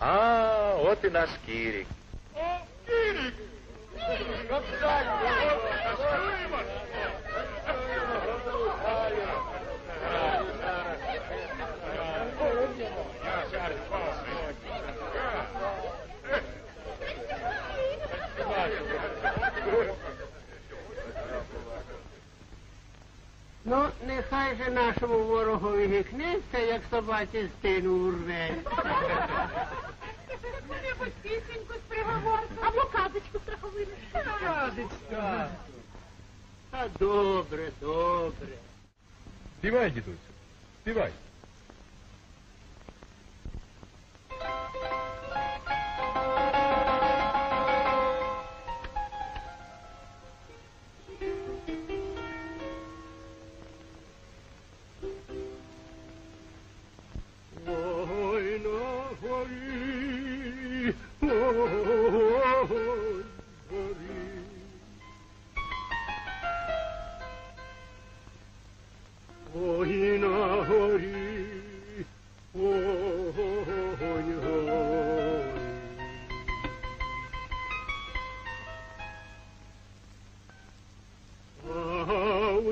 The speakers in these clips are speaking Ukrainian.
А, от і наш Кірік. Ну, нехай же нашому ворогові гікнеться, як собаці стину урве. Небудь пісеньку з приговорком. Або казочку страховину. Казочка. Та добре, добре. Співай, дідусь, співай.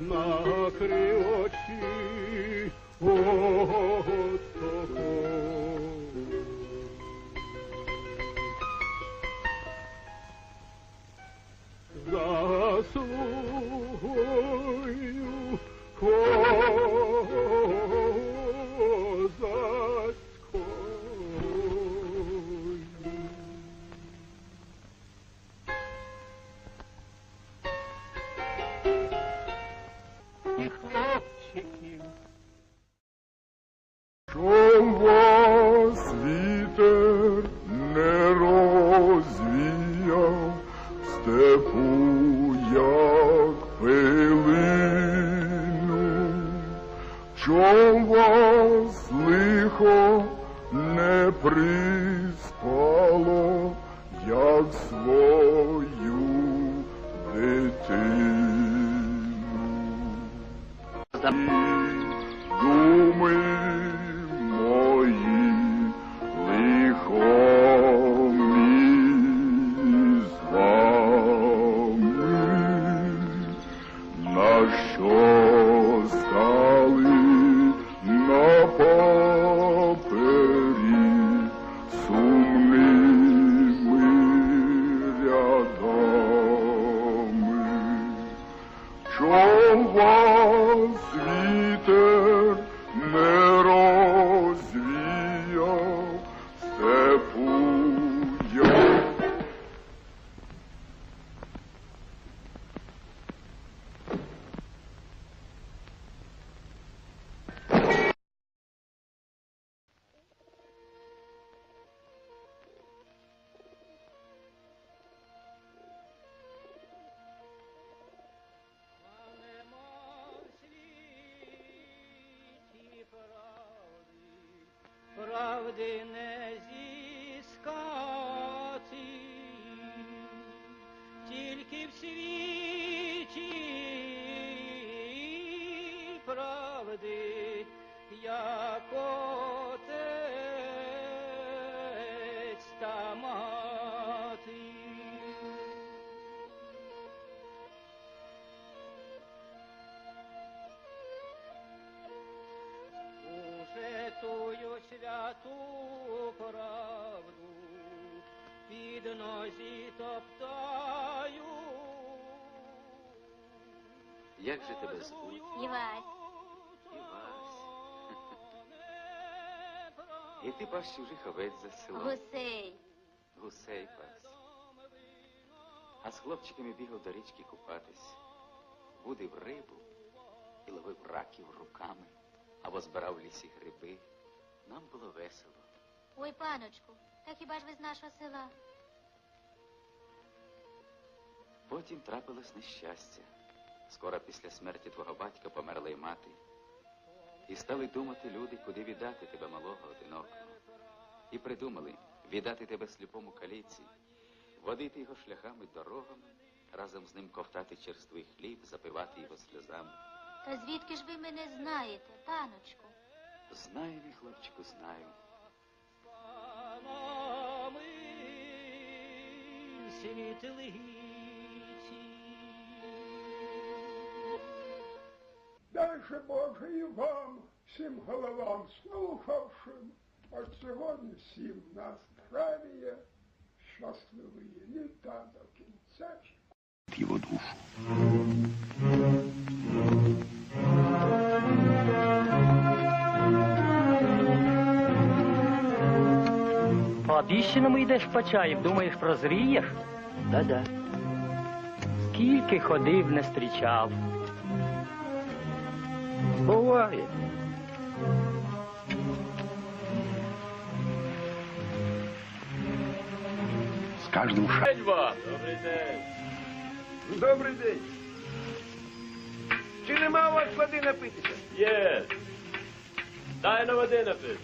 осокою. Очі осокою. Заслугою чом вас лихо не приспало, як свою дитину. Думи мої лихо мені з світі правди, як отець та мати. Уже тую святу правду під нозі топтаю. Як же тебе звуть? Івась. Івась. І ти пас чужих овець за селом. Гусей. Гусей пас. А з хлопчиками бігав до річки купатись. Будив рибу і ловив раків руками або збирав в лісі гриби. Нам було весело. Ой, паночку, та хіба ж ви з нашого села? Потім трапилось нещастя. Скоро після смерті твого батька померла й мати. І стали думати люди, куди віддати тебе малого одинокого. І придумали віддати тебе сліпому каліці, водити його шляхами дорогами, разом з ним ковтати черствий хліб, запивати його сльозами. Та звідки ж ви мене знаєте, паночку? Знаю, мій хлопчику, знаю. панами світлиці. Дай же Боже і вам, всім головам слухавшим, от сьогодні всім на здравіє, щасливі літа до кінця. его душу. По обіщеному йдеш в Почаїв, думаєш, прозрієш? Да-да. Скільки ходив, не зустрічав. Буває. С каждым шагом. День вам! Добрий день! Добрий день. Чи нема у вас води напитися? Є! Дай на води напити.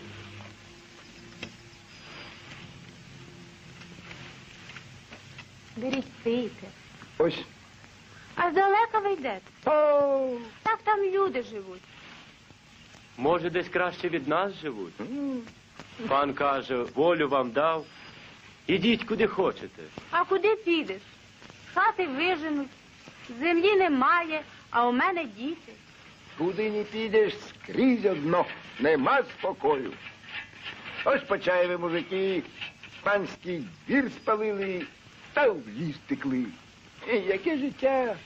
Беріть пийте. Ось. Аж далеко ви йдете? О, Так там люди живуть. Може, десь краще від нас живуть? Пан каже, волю вам дав. Ідіть куди хочете. А куди підеш? Хати виженуть, землі немає, а у мене діти. Куди не підеш, скрізь одно, нема спокою. Ось почаєві мужики, панський двір спалили, та в ліс текли. Яке життя?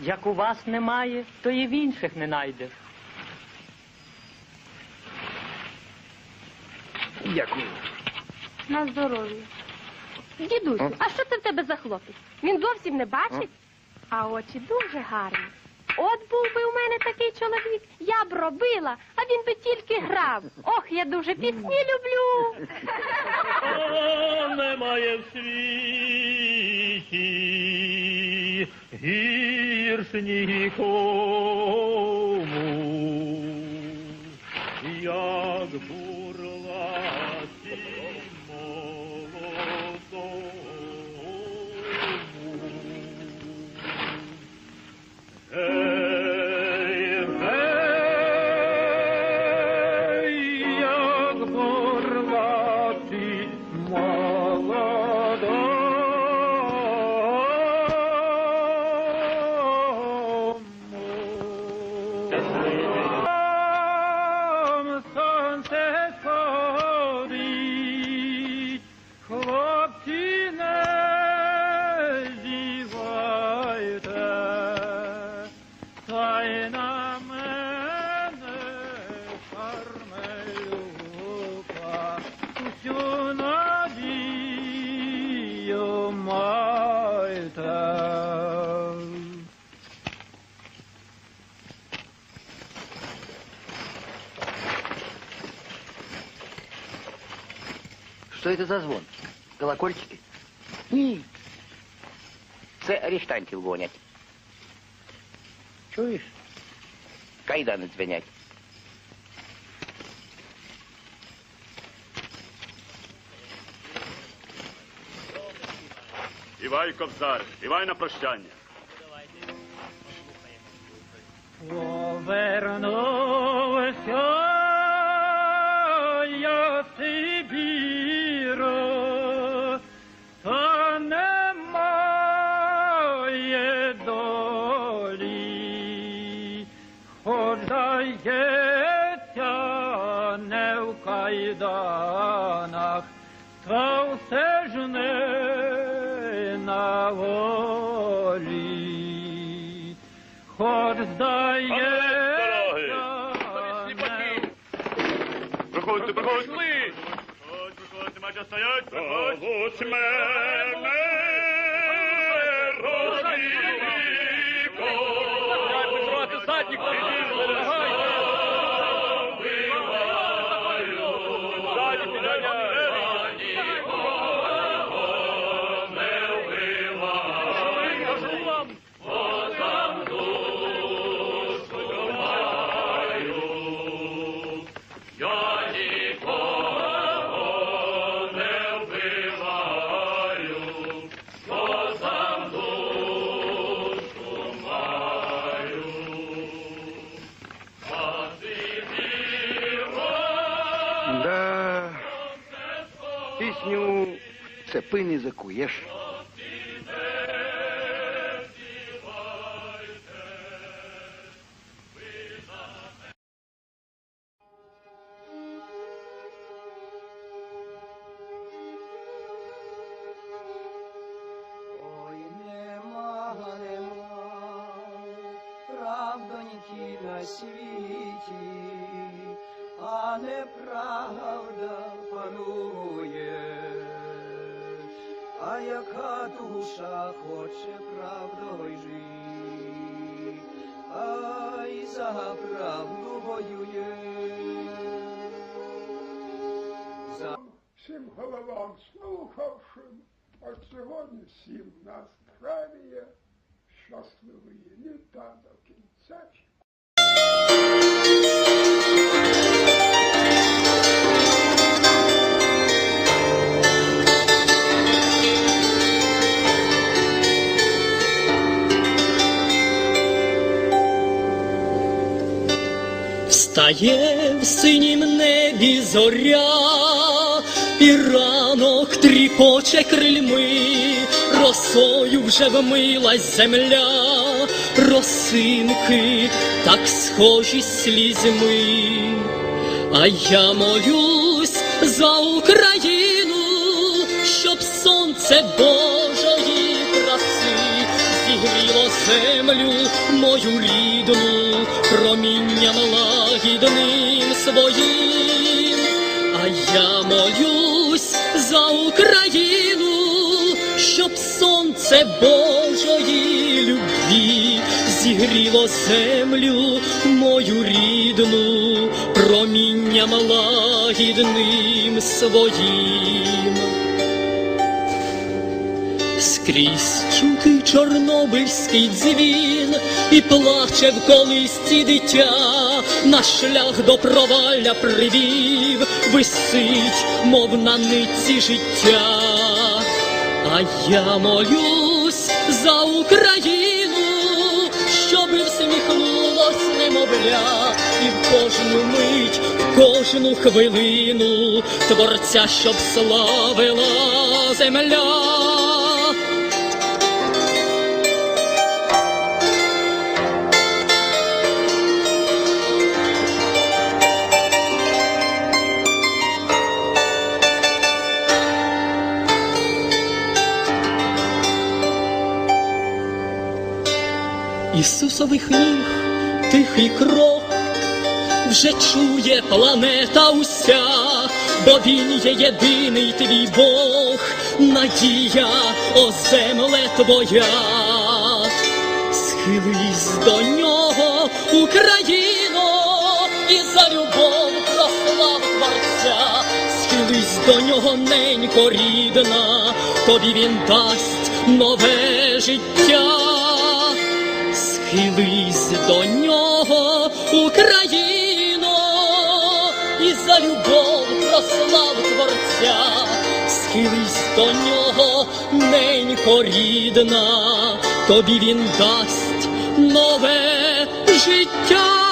Як у вас немає, то і в інших не найдеш. Дякую. На здоров'я. Дідусю, а що це в тебе за хлопець? Він зовсім не бачить, а очі дуже гарні. От був би у мене такий чоловік, я б робила, а він би тільки грав. Ох, я дуже пісні люблю. Немає в світі гірш нікому, як бурла молодому. надію майте. Що це за звон? Колокольчики? Ні. Це арештантів гонять. Чуєш? Кайдани дзвенять. Івай, кобзар, івай на прощання. Повернувся я Сибіро, та немає долі, хоч здається не в кайданах, та все ж не волі. Хоч здається, Проходьте, проходьте. Проходь, проходьте, мача стоять, проходь. Проходь мене, родиніко. Дай прикривати задніх Пісню в цепи не закуєш. Ой, нема, нема, правдоньки на світі, а неправда панує. А яка душа хоче правдою жити, а й за правду воює. За всім головам слухавшим, от сьогодні всім на здравія, щасливої літа до кінця. Встає в синім небі зоря, і ранок тріпоче крильми, росою вже вмилась земля, росинки так схожі слізьми, а я молюсь за Україну, щоб сонце Божої краси зігріло землю мою рідну промінням лагідним своїм, а я молюсь за Україну, щоб сонце Божої любві зігріло землю мою рідну промінням лагідним своїм. Скрізь чути чорнобильський дзвін, і плаче в колисці дитя, на шлях до провалля привів, висить, мов на нитці життя. А я молюсь за Україну, щоб всміхнулось немовля, і в кожну мить, в кожну хвилину творця, щоб славила земля. Ісусових ніг тихий крок вже чує планета уся, бо він є єдиний твій Бог, надія, о земле твоя. Схились до нього, Україно, і за любов прослав Творця, схились до нього, ненько рідна, тобі він дасть нове життя. Схились до нього, Україно, і за любов прослав Творця, схились до нього, ненько рідна, тобі він дасть нове життя.